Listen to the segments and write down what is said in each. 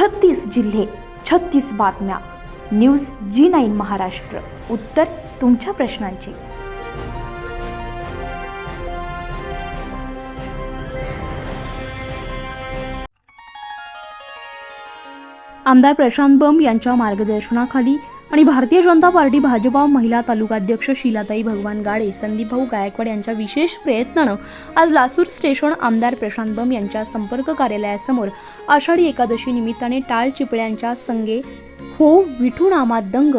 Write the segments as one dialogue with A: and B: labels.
A: छत्तीस जिल्हे छत्तीस बातम्या. News G nine Maharashtra. उत्तर तुमच्या प्रश्नांची. आमदार प्रशांत बंब यांच्या मार्गदर्शनाखाली आणि भारतीय जनता पार्टी भाजपा महिला तालुकाध्यक्ष शीलाताई भगवान गाडे संदीपभाऊ गायकवाड यांच्या विशेष प्रयत्नानं आज लासूर स्टेशन आमदार प्रशांत बम यांच्या संपर्क कार्यालयासमोर आषाढी एकादशी निमित्ताने टाळ चिपळ्यांच्या संगे हो विठू नामात दंग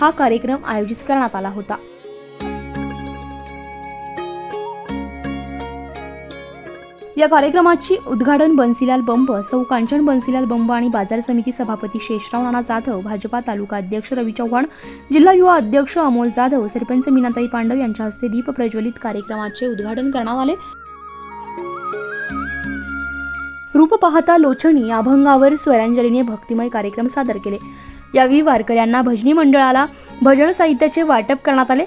A: हा कार्यक्रम आयोजित करण्यात आला होता. या कार्यक्रमाची उद्घाटन बन्सीलाल बंब सौ कांचन बन्सीलाल बंब आणि बाजार समिती सभापती शेषराव नाना जाधव भाजपा तालुका अध्यक्ष रवी चव्हाण जिल्हा युवा अध्यक्ष अमोल जाधव सरपंच मीनाताई पांडव यांच्या हस्ते दीप प्रज्वलित कार्यक्रमाचे उद्घाटन करण्यात आले. रूप पाहता लोचणी अभंगावर स्वरांजलीने भक्तिमय कार्यक्रम सादर केले. यावेळी वारकऱ्यांना भजनी मंडळाला भजन साहित्याचे वाटप करण्यात आले.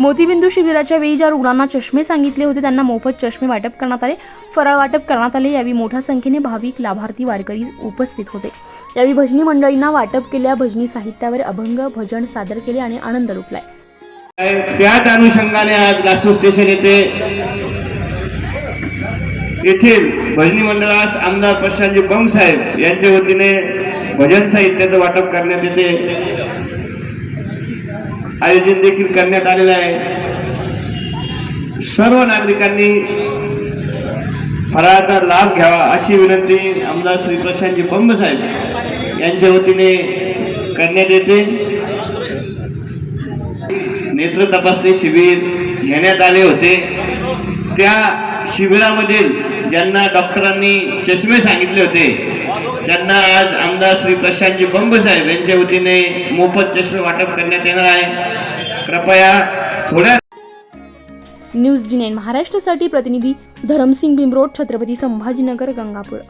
A: मोतीबिंदू शिबिराच्या वेळी ज्या रुग्णांना चष्मे सांगितले होते त्यांना मोफत चष्मे वाटप करण्यात आले. फराळ वाटप करण्यात आले. यावेळी मोठ्या संख्येने भाविक लाभार्थी वारकरी उपस्थित होते. यावेळी भजनी मंडळींना वाटप केल्या. भजनी साहित्यावर अभंग भजन सादर केले आणि आनंद लुटलाय
B: त्याच अनुषंगाने आज लासू स्टेशन येथे येथील भजनी मंडळास आमदार प्रशांतजी बंग साहेब यांच्या वतीने भजन साहित्याचं वाटप करण्यात येते. आयोजन देखील करण्यात आलेलं आहे. सर्व नागरिकांनी फराळाचा लाभ घ्यावा अशी विनंती आमदार श्री प्रशांतजी साहेब यांच्या वतीने करण्यात येते. नेत्र तपासणी शिबिर घेण्यात आले होते. त्या शिबिरामधील ज्यांना डॉक्टरांनी चष्मे सांगितले होते त्यांना आज आमदार श्री प्रशांतजी बंब साहेब यांच्या वतीने मोफत चष्मे वाटप करण्यात येणार आहे. कृपया थोड्या
A: न्यूज जी नाईन महाराष्ट्रासाठी प्रतिनिधी धरमसिंग बिमरोड छत्रपती संभाजीनगर गंगापूर.